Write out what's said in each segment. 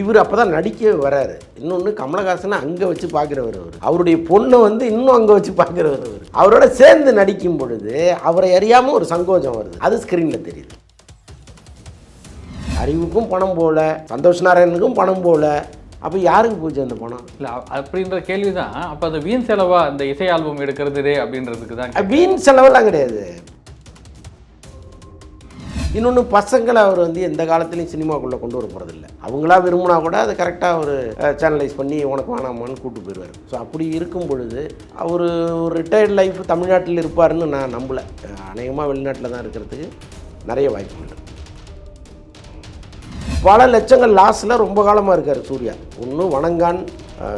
இவர் அப்போ தான் நடிக்க வராரு. இன்னொன்று கமலஹாசனை அங்கே வச்சு பார்க்குறவர் அவர். அவருடைய பொண்ணை வந்து இன்னும் அங்கே வச்சு பார்க்குறவர் அவர். அவரோட சேர்ந்து நடிக்கும் பொழுது அவரை அறியாமல் ஒரு சங்கோஜம் வருது. அது ஸ்க்ரீனில் தெரியுது. அறிவுக்கும் பணம் போல சந்தோஷ் நாராயணனுக்கும் பணம் போல. அப்போ யாருக்கு போச்சு அந்த பணம்? இல்லை அப்படின்ற கேள்வி தான் அப்போ அந்த வீண் செலவா இந்த இசை ஆல்பம் எடுக்கிறது அப்படின்றதுக்கு தான் வீண் செலவெல்லாம் கிடையாது. இன்னொன்று பசங்களை அவர் வந்து எந்த காலத்துலையும் சினிமாக்குள்ளே கொண்டு வர போகிறதில்ல அவங்களா விரும்பினா கூட அதை கரெக்டாக ஒரு சேனலைஸ் பண்ணி உனக்கு வேணாமான்னு கூப்பிட்டு போயிடுவார். ஸோ அப்படி இருக்கும் பொழுது அவர் ஒரு ரிட்டையர்ட் லைஃப் தமிழ்நாட்டில் இருப்பாருன்னு நான் நம்பலை. அநேகமாக வெளிநாட்டில் தான் இருக்கிறதுக்கு நிறைய வாய்ப்பு உண்டு. பல லட்சங்கள் லாஸில் ரொம்ப காலமாக இருக்கார் சூர்யா. ஒன்று வணங்கான்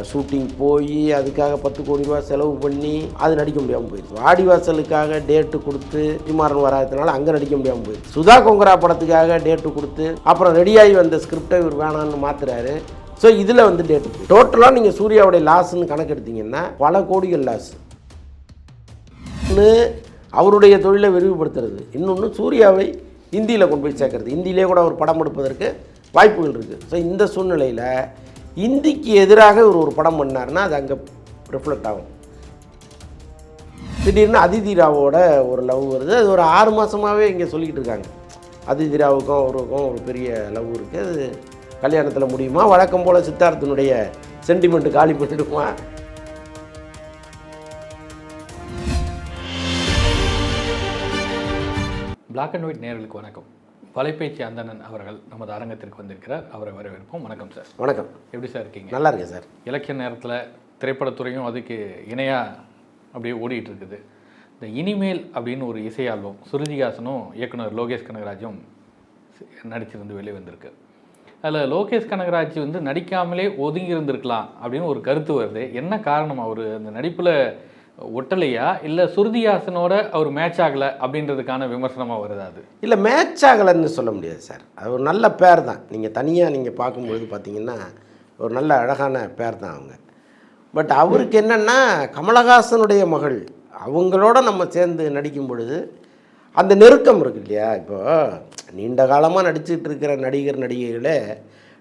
ஷூட்டிங் போய் அதுக்காக பத்து கோடி ரூபா செலவு பண்ணி அது நடிக்க முடியாமல் போயிடுச்சு. ஆடிவாசலுக்காக டேட்டு கொடுத்து குமாரன் வராததுனால அங்கே நடிக்க முடியாமல் போயிடுச்சு. சுதா கொங்கரா படத்துக்காக டேட்டு கொடுத்து அப்புறம் ரெடியாகி வந்த ஸ்கிரிப்டை இவர் வேணான்னு மாத்துறாரு. ஸோ இதில் வந்து டேட்டு டோட்டலாக நீங்கள் சூர்யாவுடைய லாஸ்ன்னு கணக்கெடுத்தீங்கன்னா பல கோடிகள் லாஸ் அவருடைய தொழிலை விரிவுபடுத்துறது. இன்னொன்று சூர்யாவை இந்தியில் கொண்டு போய் சேர்க்கறது. இந்தியிலே கூட ஒரு படம் எடுப்பதற்கு வாய்ப்புகள் இருக்குது ஸோ இந்த சூழ்நிலையில் இந்திக்கு எதிராக இவர் ஒரு படம் பண்ணார்னா அது அங்கே ரிஃப்ளெக்ட் ஆகும். திடீர்னு அதிதிராவோட ஒரு லவ் வருது. அது ஒரு ஆறு மாதமாகவே இங்கே சொல்லிக்கிட்டு இருக்காங்க. அதிதி ராவுக்கும் அவருக்கும் ஒரு பெரிய லவ் இருக்குது அது கல்யாணத்தில் முடியுமா? வழக்கம் போல் சித்தார்த்தனுடைய சென்டிமெண்ட் காலி பண்ணிடுமா? பிளாக் அண்ட் ஒயிட் நேர்களுக்கு வணக்கம். வலைபேச்சு அந்தணன் அவர்கள் நமது அரங்கத்திற்கு வந்திருக்கிறார். அவரை வரவேற்போம். வணக்கம் சார். வணக்கம். எப்படி சார் இருக்கீங்க? நல்லா இருக்கேன் சார். எலெக்ஷன் நேரத்தில் திரைப்படத்துறையும் அதுக்கு இணையாக அப்படியே ஓடிட்டு இருக்குது இந்த இனிமேல் அப்படின்னு ஒரு இசை ஆல்பம் சுருதிகாசனும் இயக்குனர் லோகேஷ் கனகராஜும் நடிச்சிருந்து வெளியே வந்திருக்கு. அதில் லோகேஷ் கனகராஜ் வந்து நடிக்காமலே ஒதுங்கி இருந்திருக்கலாம் அப்படின்னு ஒரு கருத்து வருது. என்ன காரணம் அவர்? அந்த நடிப்பில் ஒட்டலையா? இல்லை சுருதிஹாசனோட அவர் மேட்ச் ஆகலை அப்படின்றதுக்கான விமர்சனமாக வருதா அது? இல்லை மேட்ச் ஆகலைன்னு சொல்ல முடியாது சார் அது ஒரு நல்ல பேர் தான். நீங்கள் தனியாக நீங்கள் பார்க்கும்பொழுது பார்த்தீங்கன்னா ஒரு நல்ல அழகான பேர் தான் அவங்க. பட் அவருக்கு என்னென்னா கமலஹாசனுடைய மகள் அவங்களோட நம்ம சேர்ந்து நடிக்கும் பொழுது அந்த நெருக்கம் இருக்கு இல்லையா? இப்போது நீண்ட காலமாக நடிச்சிட்டு இருக்கிற நடிகர் நடிகைகளே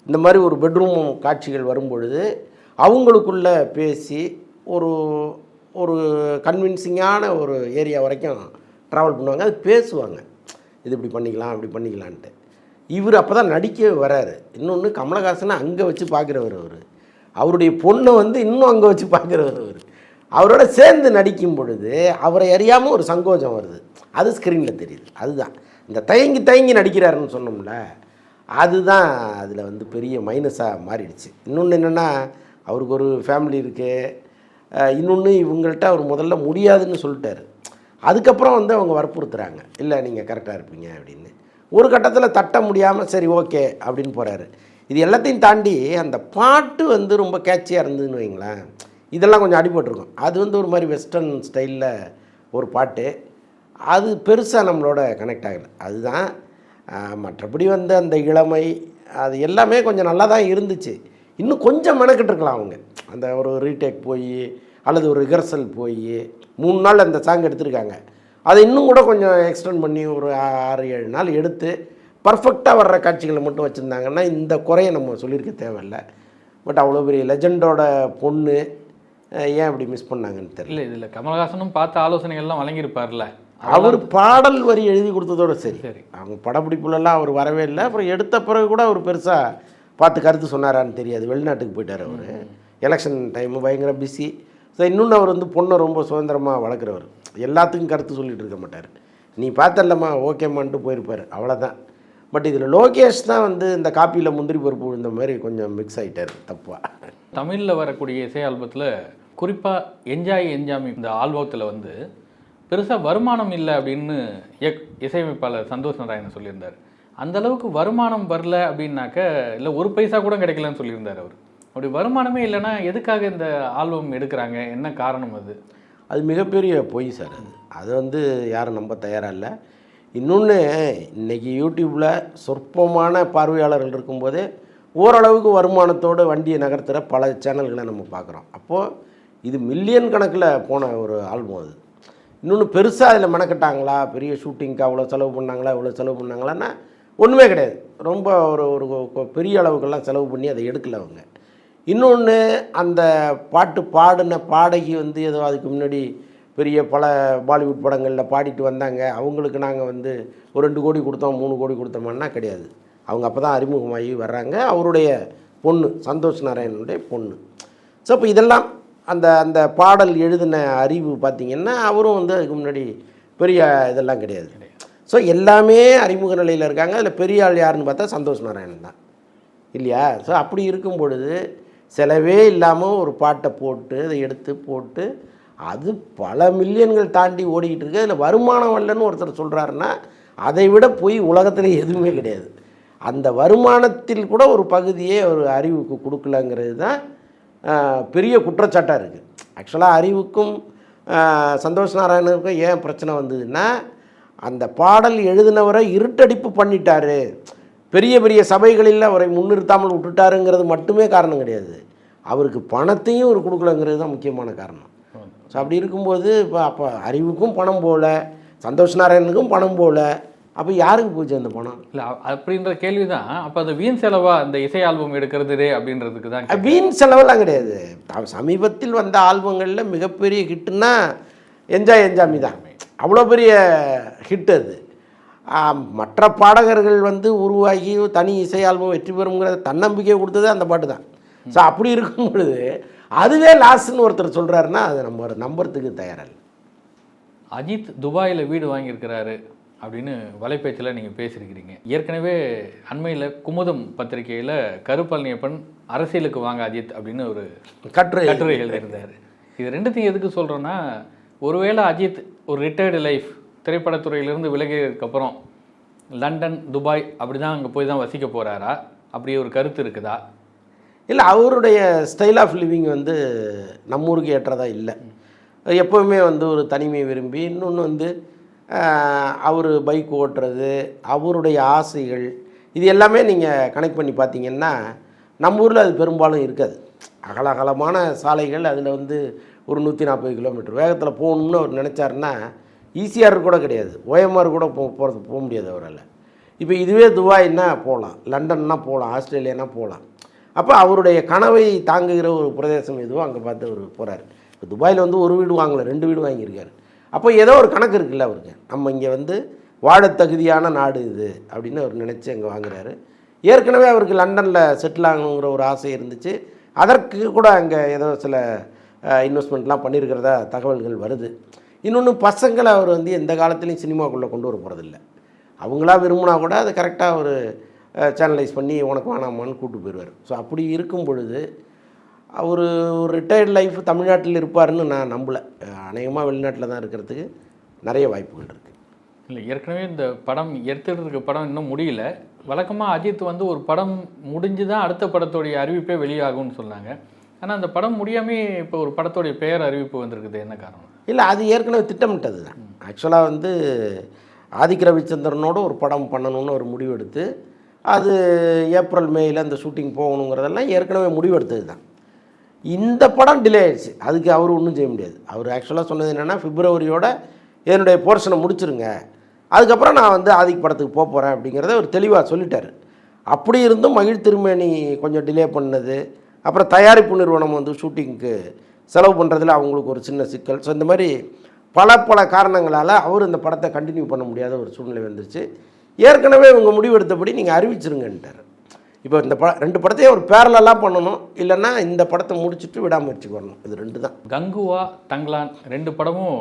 இந்த மாதிரி ஒரு பெட்ரூம் காட்சிகள் வரும்பொழுது அவங்களுக்குள்ள பேசி ஒரு ஒரு கன்வின்சிங்கான ஒரு ஏரியா வரைக்கும் ட்ராவல் பண்ணுவாங்க. அது பேசுவாங்க. இது இப்படி பண்ணிக்கலாம் அப்படி பண்ணிக்கலான்ட்டு. இவர் அப்போ தான் நடிக்க வராரு. இன்னொன்று கமலஹாசனை அங்கே வச்சு பார்க்குறவர் அவர். அவருடைய பொண்ணை வந்து இன்னும் அங்கே வச்சு பார்க்குறவர் அவர். அவரோட சேர்ந்து நடிக்கும் பொழுது அவரை அறியாமல் ஒரு சங்கோஜம் வருது. அது ஸ்க்ரீனில் தெரியுது. அதுதான். இந்த தயங்கி தயங்கி நடிக்கிறாருன்னு சொன்னோம்ல அதுதான் அதில் வந்து பெரிய மைனஸாக மாறிடுச்சு. இன்னொன்று என்னென்னா அவருக்கு ஒரு ஃபேமிலி இருக்குது இன்னொன்று இவங்கள்ட்ட அவர் முதல்ல முடியாதுன்னு சொல்லிட்டாரு. அதுக்கப்புறம் வந்து அவங்க வற்புறுத்துறாங்க. இல்லை நீங்கள் கரெக்டாக இருப்பீங்க அப்படின்னு. ஒரு கட்டத்தில் தட்ட முடியாமல் சரி ஓகே அப்படின்னு போகிறாரு இது எல்லாத்தையும் தாண்டி அந்த பாட்டு வந்து ரொம்ப கேட்சியாக இருந்ததுன்னு வைங்களேன் இதெல்லாம் கொஞ்சம் அடிபட்டிருக்கும். அது வந்து ஒரு மாதிரி வெஸ்டர்ன் ஸ்டைலில் ஒரு பாட்டு. அது பெருசாக நம்மளோட கனெக்ட் ஆகலை. அதுதான் மற்றபடி வந்து அந்த இளமை அது எல்லாமே கொஞ்சம் நல்லா தான் இருந்துச்சு. இன்னும் கொஞ்சம் மெனக்கிட்டு இருக்கலாம் அவங்க. அந்த ஒரு ரீடேக் போய் அல்லது ஒரு ரிஹர்சல் போய் மூணு நாள் அந்த சாங் எடுத்திருக்காங்க. அதை இன்னும் கூட கொஞ்சம் எக்ஸ்டெண்ட் பண்ணி ஒரு ஆறு ஏழு நாள் எடுத்து பர்ஃபெக்டாக வர்ற காட்சிகளை மட்டும் வச்சுருந்தாங்கன்னா இந்த குறையை நம்ம சொல்லியிருக்க தேவையில்ல. பட் அவ்வளோ பெரிய லெஜண்டோட பொண்ணு ஏன் இப்படி மிஸ் பண்ணாங்கன்னு தெரியல. இல்லை இதில் கமலஹாசனும் பார்த்த ஆலோசனைகள்லாம் வழங்கியிருப்பார்ல. அவர் பாடல் வரி எழுதி கொடுத்ததோட சரி. சரி. அவங்க படப்பிடிப்புலலாம் அவர் வரவே இல்லை. அப்புறம் எடுத்த பிறகு கூட அவர் பெருசாக பார்த்து கருத்து சொன்னாரான்னு தெரியாது. வெளிநாட்டுக்கு போயிட்டார் அவர். எலெக்ஷன் டைமு பயங்கர பிஸி ஸோ இன்னொன்று அவர் வந்து பொண்ணை ரொம்ப சுதந்திரமாக வளர்க்குறவர். எல்லாத்துக்கும் கருத்து சொல்லிகிட்டு இருக்க மாட்டார். நீ பார்த்தல்லம்மா ஓகேம்மான்ட்டு போயிருப்பார். அவ்வளோதான் பட் இதில் லோகேஷ் தான் வந்து இந்த காப்பியில் முந்திரி பருப்பு விழுந்த மாதிரி கொஞ்சம் மிக்ஸ் ஆகிட்டார் தப்பாக தமிழில் வரக்கூடிய இசை ஆல்பத்தில் குறிப்பாக என்ஜாய் என்ஜாமி இந்த ஆல்பத்தில் வந்து பெருசாக வருமானம் இல்லை அப்படின்னு இயக் இசையமைப்பாளர் சந்தோஷ் நாராயணன் சொல்லியிருந்தார். அந்தளவுக்கு வருமானம் வரல அப்படின்னாக்க இல்லை ஒரு பைசா கூட கிடைக்கலன்னு சொல்லியிருந்தார் அவர். அப்படி வருமானமே இல்லைன்னா எதுக்காக இந்த ஆல்பம் எடுக்கிறாங்க? என்ன காரணம் அது? அது மிகப்பெரிய பொய் சார் அது. அது வந்து யாரும் நம்ப தயாராக இல்லை. இன்னொன்று இன்னைக்கு யூடியூப்பில் சொற்பமான பார்வையாளர்கள் இருக்கும்போது ஓரளவுக்கு வருமானத்தோடு வண்டியை நகர்த்துகிற பல சேனல்களை நம்ம பார்க்குறோம். அப்போது இது மில்லியன் கணக்கில் போன ஒரு ஆல்பம் அது. இன்னொன்று பெருசாக அதில் மெனக்கட்டாங்களா? பெரிய ஷூட்டிங்க்கு அவ்வளோ செலவு பண்ணாங்களா? இவ்வளோ செலவு பண்ணாங்களான்னா ஒன்றுமே கிடையாது. ரொம்ப ஒரு ஒரு பெரிய அளவுக்கெல்லாம் செலவு பண்ணி அதை எடுக்கல அவங்க. இன்னொன்று அந்த பாட்டு பாடின பாடகி வந்து ஏதோ அதுக்கு முன்னாடி பெரிய பல பாலிவுட் படங்களில் பாடிட்டு வந்தாங்க. அவங்களுக்கு நாங்கள் வந்து ஒரு ரெண்டு கோடி கொடுத்தோம் மூணு கோடி கொடுத்தோம்னா கிடையாது. அவங்க அப்போ தான் அறிமுகமாகி வர்றாங்க. அவருடைய பொண்ணு சந்தோஷ் நாராயணனுடைய பொண்ணு. ஸோ இப்போ இதெல்லாம் அந்த அந்த பாடல் எழுதின அறிவு பார்த்திங்கன்னா அவரும் வந்து அதுக்கு முன்னாடி பெரிய இதெல்லாம் கிடையாது. ஸோ எல்லாமே அறிமுக நிலையில் இருக்காங்க. அதில் பெரிய ஆள் யாருன்னு பார்த்தா சந்தோஷ் நாராயணன் தான். இல்லையா? ஸோ அப்படி இருக்கும் பொழுது செலவே இல்லாமல் ஒரு பாட்டை போட்டு அதை எடுத்து போட்டு அது பல மில்லியன்கள் தாண்டி ஓடிக்கிட்டு இருக்கு. அதில் வருமானம் இல்லைன்னு ஒருத்தர் சொல்கிறாருன்னா அதை விட போய் உலகத்தில் எதுவுமே கிடையாது. அந்த வருமானத்தில் கூட ஒரு பகுதியே ஒரு அறிவுக்கு கொடுக்கலங்கிறது தான் பெரிய குற்றச்சாட்டாக இருக்குது ஆக்சுவலாக அறிவுக்கும் சந்தோஷ் நாராயணனுக்கும் ஏன் பிரச்சனை வந்ததுன்னா அந்த பாடல் எழுதினவரை இருட்டடிப்பு பண்ணிட்டாரு. பெரிய பெரிய சபைகளில் அவரை முன்னிறுத்தாமல் விட்டுட்டாருங்கிறது மட்டுமே காரணம் கிடையாது. அவருக்கு பணத்தையும் அவர் கொடுக்கலங்கிறது தான் முக்கியமான காரணம். ஸோ அப்படி இருக்கும்போது இப்போ அப்போ அறிவுக்கும் பணம் போகல சந்தோஷ் நாராயணனுக்கும் பணம் போகல அப்போ யாருக்கு போச்சு அந்த பணம்? இல்லை அப்படின்ற கேள்வி தான் அப்போ அது வீண் செலவா அந்த இசை ஆல்பம் எடுக்கிறது அப்படின்றதுக்கு தான் வீண் செலவெல்லாம் கிடையாது. சமீபத்தில் வந்த ஆல்பங்களில் மிகப்பெரிய ஹிட்டுன்னா என்ஜாய் என்ஜாமி தான். அவ்வளோ பெரிய ஹிட் அது. மற்ற பாடகர்கள் வந்து உருவாகி தனி இசை ஆல்பம் வெற்றி பெறுங்கிற தன்னம்பிக்கை கொடுத்தது அந்த பாட்டு தான். ஸோ அப்படி இருக்கும் பொழுது அதுவே லாஸ்ன்னு ஒருத்தர் சொல்கிறாருன்னா அதை நம்ம நம்புறதுக்கு தயாரில்லை. அஜித் துபாயில் வீடு வாங்கியிருக்கிறாரு அப்படின்னு வலைபேச்சில் நீங்கள் பேசியிருக்கிறீங்க. ஏற்கனவே அண்மையில் குமுதம் பத்திரிகையில் கருப்பழனியப்பன் அரசியலுக்கு வாங்க அஜித் அப்படின்னு ஒரு கட்டுரை கட்டுரை எழுதியிருந்தார். இது ரெண்டுத்தையும் எதுக்கு சொல்கிறேன்னா ஒருவேளை அஜித் ஒரு ரிட்டையர்டு லைஃப் திரைப்படத்துறையிலிருந்து விலகியதுக்கப்புறம் லண்டன் துபாய் அப்படி தான் அங்கே போய் தான் வசிக்க போகிறாரா அப்படி ஒரு கருத்து இருக்குதா? இல்லை அவருடைய ஸ்டைல் ஆஃப் லிவிங் வந்து நம்ம ஊருக்கு இல்லை. எப்போவுமே வந்து ஒரு தனிமையை விரும்பி இன்னொன்று வந்து அவர் பைக் ஓட்டுறது அவருடைய ஆசைகள் இது எல்லாமே நீங்கள் கனெக்ட் பண்ணி பார்த்தீங்கன்னா நம்ம ஊரில் அது பெரும்பாலும் இருக்காது. அகல அகலமான சாலைகள் அதில் வந்து ஒரு நூற்றி நாற்பது கிலோமீட்டர். வேகத்தில் போகணும்னு அவர் நினச்சாருன்னா ஈஸியாக கூட கிடையாது. ஓஎம்ஆர் கூட போ போகிறது போக முடியாது அவரால். இப்போ இதுவே துபாய்னா போகலாம் லண்டன்னா போகலாம் ஆஸ்திரேலியானா போகலாம். அப்போ அவருடைய கனவை தாங்குகிற ஒரு பிரதேசம் எதுவோ அங்கே பார்த்து அவர் போகிறார் இப்போ துபாயில் வந்து ஒரு வீடு வாங்கலை ரெண்டு வீடு வாங்கியிருக்காரு. அப்போ ஏதோ ஒரு கணக்கு இருக்குல்ல அவருக்கு. நம்ம இங்கே வந்து வாழத் தகுதியான நாடு இது அப்படின்னு அவர் நினச்சி அங்கே வாங்குறாரு. ஏற்கனவே அவருக்கு லண்டனில் செட்டில் ஆகணுங்கிற ஒரு ஆசை இருந்துச்சு. அதற்கு கூட அங்கே ஏதோ சில இன்வெஸ்ட்மெண்ட்லாம் பண்ணியிருக்கிறதா தகவல்கள் வருது. இன்னொன்று பசங்களை அவர் வந்து எந்த காலத்துலேயும் சினிமாக்குள்ளே கொண்டு வர போகிறதில்ல அவங்களா விரும்பினா கூட அது கரெக்டாக ஒரு சேனலைஸ் பண்ணி உனக்கு வேணாமான்னு கூட்டு போயிடுவார். ஸோ அப்படி இருக்கும் பொழுது அவர் ஒரு ரிட்டையர்ட் லைஃப் தமிழ்நாட்டில் இருப்பாருன்னு நான் நம்பலை. அநேகமாக வெளிநாட்டில் தான் இருக்கிறதுக்கு நிறைய வாய்ப்புகள் இருக்குது இல்லை ஏற்கனவே இந்த படம் எடுத்துட்டு இருக்க படம் இன்னும் முடியல. வழக்கமாக அஜித் வந்து ஒரு படம் முடிஞ்சு தான் அடுத்த படத்தோடைய அறிவிப்பே வெளியாகும்னு சொன்னாங்க. ஆனால் அந்த படம் முடியாமே இப்போ ஒரு படத்தோடைய பெயர் அறிவிப்பு வந்திருக்குது. என்ன காரணம்? இல்லை அது ஏற்கனவே திட்டமிட்டது தான். ஆக்சுவலாக வந்து ஆதிக் ரவிச்சந்திரனோட ஒரு படம் பண்ணணும்னு ஒரு முடிவெடுத்து அது ஏப்ரல் மேயில் அந்த ஷூட்டிங் போகணுங்கிறதெல்லாம் ஏற்கனவே முடிவெடுத்தது தான் இந்த படம் டிலே ஆயிடுச்சு. அதுக்கு அவர் ஒன்றும் செய்ய முடியாது. அவர் ஆக்சுவலாக சொன்னது என்னென்னா பிப்ரவரியோட என்னுடைய போர்ஷனை முடிச்சிருங்க. அதுக்கப்புறம் நான் வந்து ஆதிக் படத்துக்கு போக போகிறேன் அப்படிங்கிறத அவர் தெளிவாக சொல்லிட்டார். அப்படி இருந்தும் மகிழ் திருமேனி கொஞ்சம் டிலே பண்ணது அப்புறம் தயாரிப்பு நிறுவனம் வந்து ஷூட்டிங்க்கு செலவு பண்ணுறதுல அவங்களுக்கு ஒரு சின்ன சிக்கல். ஸோ இந்த மாதிரி பல பல காரணங்களால் அவர் இந்த படத்தை கண்டினியூ பண்ண முடியாத ஒரு சூழ்நிலை வந்துருச்சு. ஏற்கனவே இவங்க முடிவெடுத்தபடி நீங்கள் அறிவிச்சிருங்கன்ட்டார். இப்போ இந்த பட ரெண்டு படத்தையும் ஒரு பேரலெல்லாம் பண்ணணும். இல்லைன்னா இந்த படத்தை முடிச்சுட்டு விடாமுயற்சிக்கு வரணும். இது ரெண்டு தான். கங்குவா தங்லான் ரெண்டு படமும்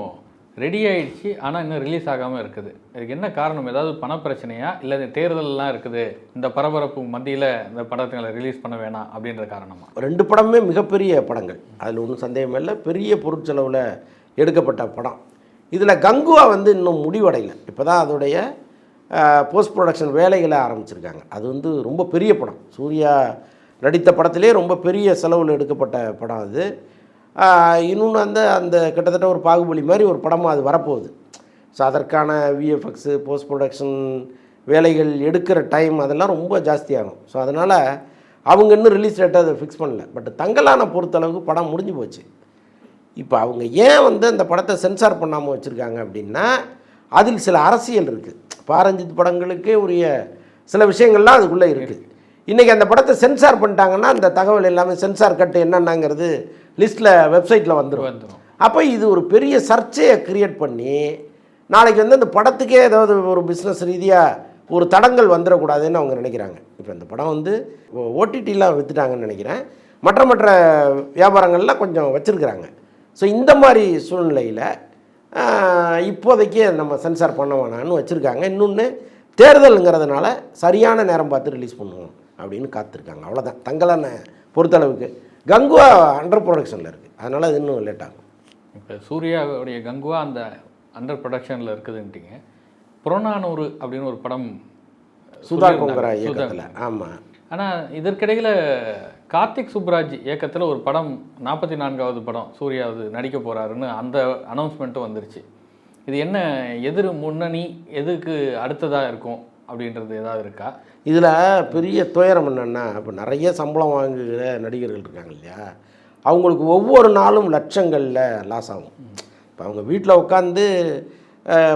ரெடி ஆயிடுச்சு. ஆனால் இன்னும் ரிலீஸ் ஆகாமல் இருக்குது. இதுக்கு என்ன காரணம்? ஏதாவது பணப்பிரச்சனையா? இல்லை இந்த தேர்தலெல்லாம் இருக்குது. இந்த பரபரப்பு மத்தியில் இந்த படத்துங்களை ரிலீஸ் பண்ண வேணாம் அப்படின்ற காரணமா? ரெண்டு படமுமே மிகப்பெரிய படங்கள். அதில் ஒன்றும் சந்தேகம் இல்லை. பெரிய பொருட்செலவில் எடுக்கப்பட்ட படம். இதில் கங்குவா வந்து இன்னும் முடிவடையலை. இப்போ தான் அதோடைய போஸ்ட் ப்ரொடக்ஷன் வேலைகளை ஆரம்பிச்சிருக்காங்க. அது வந்து ரொம்ப பெரிய படம். சூர்யா நடித்த படத்திலே ரொம்ப பெரிய செலவில் எடுக்கப்பட்ட படம் அது. இன்னொன்று அந்த அந்த கிட்டத்தட்ட ஒரு பாகுபலி மாதிரி ஒரு படமாக அது வரப்போகுது. ஸோ அதற்கான விஎஃப்எக்ஸு போஸ்ட் ப்ரொடக்ஷன் வேலைகள் எடுக்கிற டைம் அதெல்லாம் ரொம்ப ஜாஸ்தியாகும். ஸோ அதனால் அவங்க இன்னும் ரிலீஸ் டேட்டை அதை ஃபிக்ஸ் பண்ணல. பட் தங்கலான பொறுத்தளவுக்கு படம் முடிஞ்சு போச்சு. இப்போ அவங்க ஏன் வந்து அந்த படத்தை சென்சார் பண்ணாமல் வச்சுருக்காங்க அப்படின்னா அதில் சில அரசியல் இருக்குது பாரஞ்சித் படங்களுக்கே உரிய சில விஷயங்கள்லாம் அதுக்குள்ளே இருக்குது இன்றைக்கி அந்த படத்தை சென்சார் பண்ணிட்டாங்கன்னா அந்த தகவல் எல்லாமே சென்சார் கட்டு என்னென்னங்கிறது லிஸ்ட்டில் வெப்சைட்டில் வந்துடும் வந்துடும் அப்போ இது ஒரு பெரிய சர்ச்சையை கிரியேட் பண்ணி நாளைக்கு வந்து அந்த படத்துக்கே ஏதாவது ஒரு பிஸ்னஸ் ரீதியாக ஒரு தடங்கள் வந்துடக்கூடாதுன்னு அவங்க நினைக்கிறாங்க. இப்போ இந்த படம் வந்து ஓடிடிலாம் விற்றுட்டாங்கன்னு நினைக்கிறேன். மற்ற மற்ற வியாபாரங்கள்லாம் கொஞ்சம் வச்சுருக்குறாங்க. ஸோ இந்த மாதிரி சூழ்நிலையில் இப்போதைக்கு நம்ம சென்சார் பண்ண வேணாம்னு வச்சுருக்காங்க. இன்னொன்று தேர்தலுங்கிறதுனால சரியான நேரம் பார்த்து ரிலீஸ் பண்ணுவோம் அப்படின்னு காத்திருக்காங்க. அவ்வளோதான் தங்கலான பொறுத்தளவுக்கு கங்குவா அண்டர் ப்ரொடக்ஷனில் இருக்குது அதனால் அது இன்னும் லேட் ஆகும். இப்போ சூர்யாவுடைய கங்குவா அந்த அண்டர் ப்ரொடக்ஷனில் இருக்குதுன்ட்டீங்க. புறநானூறு அப்படின்னு ஒரு படம் சுதா. கொங்கரா இயக்கத்தில். ஆமாம் ஆனால் இதற்கிடையில் கார்த்திக் சுப்ராஜ் இயக்கத்தில் ஒரு படம் நாற்பத்தி நான்காவது படம் சூர்யாவது நடிக்க போகிறாருன்னு அந்த அனௌன்ஸ்மெண்ட்டும் வந்துருச்சு. இது என்ன எதிர் முன்னணி எதுக்கு அடுத்ததாக இருக்கும் அப்படின்றது ஏதாவது இருக்கா? இதில் பெரிய துயரம் என்னென்னா இப்போ நிறைய சம்பளம் வாங்குகிற நடிகர்கள் இருக்காங்க இல்லையா? அவங்களுக்கு ஒவ்வொரு நாளும் லட்சங்களில் லாஸ் ஆகும். இப்போ அவங்க வீட்டில் உட்காந்து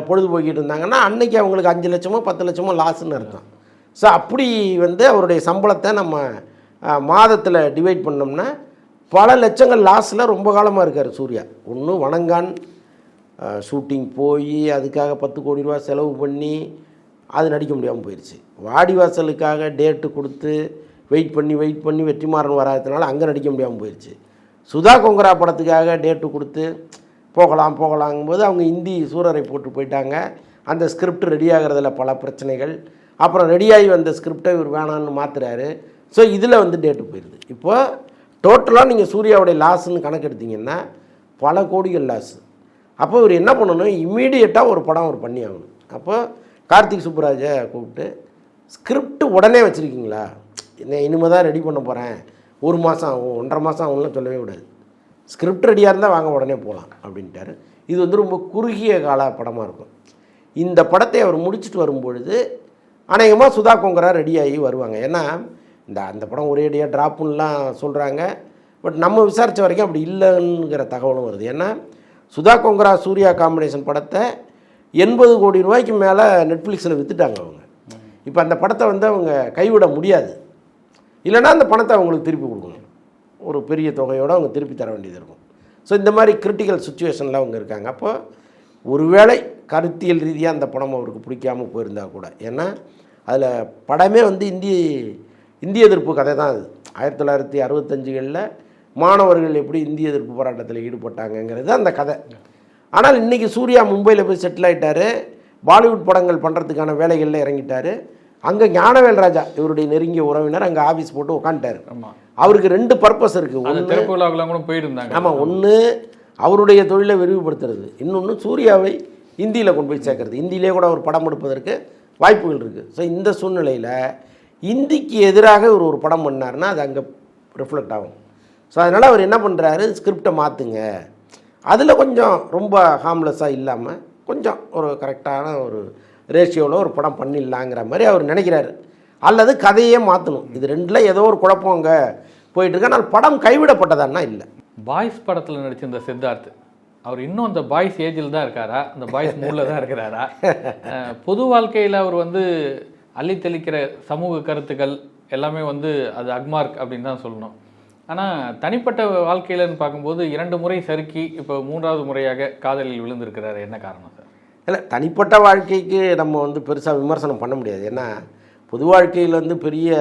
பொழுதுபோக்கிட்டு இருந்தாங்கன்னா அன்னைக்கு அவங்களுக்கு அஞ்சு லட்சமோ பத்து லட்சமோ லாஸ்ன்னு அர்த்தம். ஸோ அப்படி வந்து அவருடைய சம்பளத்தை நம்ம மாதத்தில் டிவைட் பண்ணோம்னா பல லட்சங்கள் லாஸில் ரொம்ப காலமாக இருக்கார் சூர்யா. ஒன்று வணங்கான் ஷூட்டிங் போய் அதுக்காக பத்து கோடி ரூபா செலவு பண்ணி அது நடிக்க முடியாமல் போயிடுச்சு வாடிவாசலுக்காக டேட்டு கொடுத்து வெயிட் பண்ணி வெயிட் பண்ணி வெற்றிமாறன் வராததுனால அங்கே நடிக்க முடியாமல் போயிடுச்சு சுதா கொங்கரா படத்துக்காக டேட்டு கொடுத்து போகலாம் போகலாங்கும்போது அவங்க இந்தி சூரரை போட்டு போயிட்டாங்க. அந்த ஸ்கிரிப்ட் ரெடி ஆகிறதுல பல பிரச்சனைகள். அப்புறம் ரெடியாகி வந்த ஸ்கிரிப்டை இவர் வேணான்னு மாற்றுறாரு ஸோ இதில் வந்து டேட்டு போயிடுது இப்போ டோட்டலாக நீங்கள் சூர்யாவுடைய லாஸ்ன்னு கணக்கெடுத்தீங்கன்னா பல கோடிகள் லாஸ் அப்போ இவர் என்ன பண்ணணும்? இம்மீடியட்டாக ஒரு படம் அவர் பண்ணி ஆகணும் அப்போ கார்த்திக் சுப்புராஜை கூப்பிட்டு ஸ்கிரிப்ட் உடனே வச்சுருக்கீங்களா? என்ன இனிமேல் தான் ரெடி பண்ண போகிறேன் ஒரு மாதம் ஆகும் ஒன்றரை மாதம் ஆகும்லாம் சொல்லவே கூடாது. ஸ்கிரிப்ட் ரெடியாக இருந்தால் வாங்க உடனே போகலாம் அப்படின்ட்டாரு. இது வந்து ரொம்ப குறுகிய கால படமாக இருக்கும். இந்த படத்தை அவர் முடிச்சுட்டு வரும்பொழுது அநேகமாக சுதா கொங்கரா ரெடியாகி வருவாங்க. ஏன்னா இந்த அந்த படம் ஒரேடியாக ட்ராப்புன்னெலாம் சொல்கிறாங்க பட் நம்ம விசாரித்த வரைக்கும் அப்படி இல்லைங்கிற தகவலும் வருது. ஏன்னா சுதா கொங்கரா சூர்யா காம்பினேஷன் படத்தை எண்பது கோடி ரூபாய்க்கு மேலே நெட்ஃப்ளிக்ஸில் விற்றுட்டாங்க அவங்க. இப்போ அந்த படத்தை வந்து அவங்க கைவிட முடியாது. இல்லைன்னா அந்த பணத்தை அவங்களுக்கு திருப்பி கொடுக்கணும். ஒரு பெரிய தொகையோடு அவங்க திருப்பி தர வேண்டியது இருக்கும். ஸோ இந்த மாதிரி கிரிட்டிக்கல் சுச்சுவேஷனில் அவங்க இருக்காங்க. அப்போ ஒருவேளை கருத்தியல் ரீதியாக அந்த படம் அவருக்கு பிடிக்காமல் போயிருந்தால் கூட. ஏன்னா அதில் படமே வந்து இந்தி இந்திய எதிர்ப்பு கதை தான் அது. ஆயிரத்தி தொள்ளாயிரத்தி அறுபத்தஞ்சுகளில் மாணவர்கள் எப்படி இந்திய எதிர்ப்பு போராட்டத்தில் ஈடுபட்டாங்கங்கிறது அந்த கதை. ஆனால் இன்றைக்கி சூர்யா மும்பையில் போய் செட்டில் ஆயிட்டாரு. பாலிவுட் படங்கள் பண்ணுறதுக்கான வேலைகளில் இறங்கிட்டாரு. அங்கே ஞானவேல் ராஜா இவருடைய நெருங்கிய உறவினர் அங்கே ஆஃபீஸ் போட்டு உட்காந்துட்டாரு அவருக்கு ரெண்டு பர்பஸ் இருக்குது கூட போயிருந்தாங்க. ஆமாம் ஒன்று அவருடைய தொழிலை விரிவுபடுத்துறது. இன்னொன்று சூர்யாவை இந்தியில் கொண்டு போய் சேர்க்கறது. இந்தியிலே கூட ஒரு படம் எடுப்பதற்கு வாய்ப்புகள் இருக்குது ஸோ இந்த சூழ்நிலையில் இந்திக்கு எதிராக ஒரு ஒரு படம் பண்ணாருன்னா அது அங்கே ரிஃப்ளெக்ட் ஆகும். ஸோ அதனால் அவர் என்ன பண்ணுறாரு ஸ்கிரிப்டை மாற்றுங்க அதில் கொஞ்சம் ரொம்ப ஹார்ம்லெஸ்ஸாக இல்லாமல் கொஞ்சம் ஒரு கரெக்டான ஒரு ரேஷியோவில் ஒரு படம் பண்ணிடலாங்கிற மாதிரி அவர் நினைக்கிறாரு. அல்லது கதையே மாற்றணும் இது ரெண்டில் ஏதோ ஒரு குழப்பம் அங்கே போயிட்டுருக்கு ஆனால் படம் கைவிடப்பட்டதான்னா இல்லை. பாய்ஸ் படத்தில் நடிச்சிருந்த சித்தார்த் அவர் இன்னும் அந்த பாய்ஸ் ஏஜில் தான் இருக்காரா? அந்த பாய்ஸ் மூடில் தான் இருக்கிறாரா? பொது வாழ்க்கையில் அவர் வந்து அள்ளி தெளிக்கிற சமூக கருத்துக்கள் எல்லாமே வந்து அது அக்மார்க் அப்படின்னு தான் சொல்லணும். ஆனால் தனிப்பட்ட வாழ்க்கையிலன்னு பார்க்கும்போது இரண்டு முறை சறுக்கி இப்போ மூன்றாவது முறையாக காதலில் விழுந்திருக்கிறாரு. என்ன காரணம் சார்? இல்லை தனிப்பட்ட வாழ்க்கைக்கு நம்ம வந்து பெருசாக விமர்சனம் பண்ண முடியாது. ஏன்னா பொது வாழ்க்கையில் வந்து பெரிய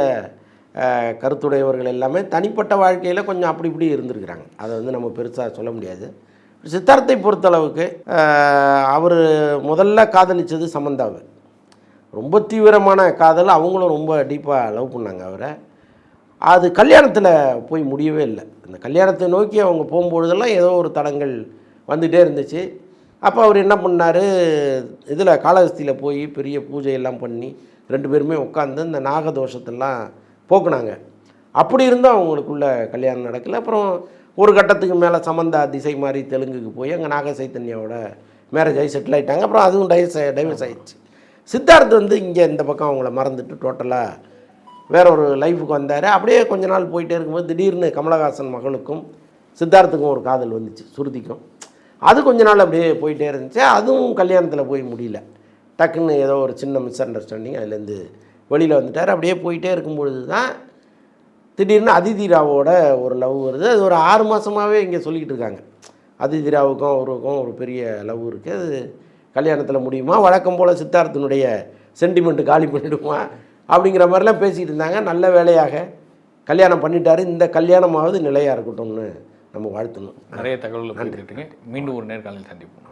கருத்துடையவர்கள் எல்லாமே தனிப்பட்ட வாழ்க்கையில் கொஞ்சம் அப்படி இப்படி இருந்திருக்கிறாங்க. அதை வந்து நம்ம பெருசாக சொல்ல முடியாது. சித்தார்த்தை பொறுத்தளவுக்கு அவர் முதல்ல காதலிச்சது சமந்தாவை. ரொம்ப தீவிரமான காதல். அவங்களும் ரொம்ப டீப்பாக லவ் பண்ணாங்க அவரை. அது கல்யாணத்தில் போய் முடியவே இல்லை. அந்த கல்யாணத்தை நோக்கி அவங்க போகும்பொழுதெல்லாம் ஏதோ ஒரு தடங்கள் வந்துகிட்டே இருந்துச்சு. அப்போ அவர் என்ன பண்ணார்? இதில் காளஹஸ்தியில் போய் பெரிய பூஜை எல்லாம் பண்ணி ரெண்டு பேருமே உட்காந்து இந்த நாகதோஷத்தெல்லாம் போக்குனாங்க. அப்படி இருந்தும் அவங்களுக்குள்ள கல்யாணம் நடக்கல. அப்புறம் ஒரு கட்டத்துக்கு மேலே சமந்தா திசை மாதிரி தெலுங்குக்கு போய் அங்கே நாக சைத்தன்யாவோட மேரேஜ் ஆகி செட்டில் ஆகிட்டாங்க அப்புறம் அதுவும் டைவர்ஸ் டைவர்ஸ் ஆயிடுச்சு. சித்தார்த் வந்து இங்கே இந்த பக்கம் அவங்கள மறந்துட்டு டோட்டலாக வேற ஒரு லைஃபுக்கு வந்தார். அப்படியே கொஞ்ச நாள் போயிட்டே இருக்கும்போது திடீர்னு கமலஹாசன் மகளுக்கும் சித்தார்த்துக்கும் ஒரு காதல் வந்துச்சு சுருதிக்கும். அது கொஞ்ச நாள் அப்படியே போயிட்டே இருந்துச்சு. அதுவும் கல்யாணத்தில் போய் முடியல. டக்குன்னு ஏதோ ஒரு சின்ன மிஸ் அண்டர்ஸ்டாண்டிங் அதுலேருந்து வெளியில் வந்துட்டார். அப்படியே போயிட்டே இருக்கும் பொழுது தான் திடீர்னு அதிதி ராவோட ஒரு லவ் வருது. அது ஒரு ஆறு மாதமாகவே இங்கே சொல்லிக்கிட்டு இருக்காங்க. அதிதி ராவுக்கும் அவருக்கும் ஒரு பெரிய லவ் இருக்குது அது கல்யாணத்தில் முடியுமா? வழக்கம் போல் சித்தார்த்தனுடைய சென்டிமெண்ட்டு காலி பண்ணிடுமா? அப்படிங்கிற மாதிரிலாம் பேசிகிட்டு இருந்தாங்க. நல்ல வேலையாக கல்யாணம் பண்ணிட்டாரு. இந்த கல்யாணமாவது நிலையாக இருக்கட்டும்னு நம்ம வாழ்த்தணும். நிறைய தகவல்களை பகிர்ந்துக்கிட்டீங்க. மீண்டும் ஒரு நேர்காணலில் சந்திப்போம்.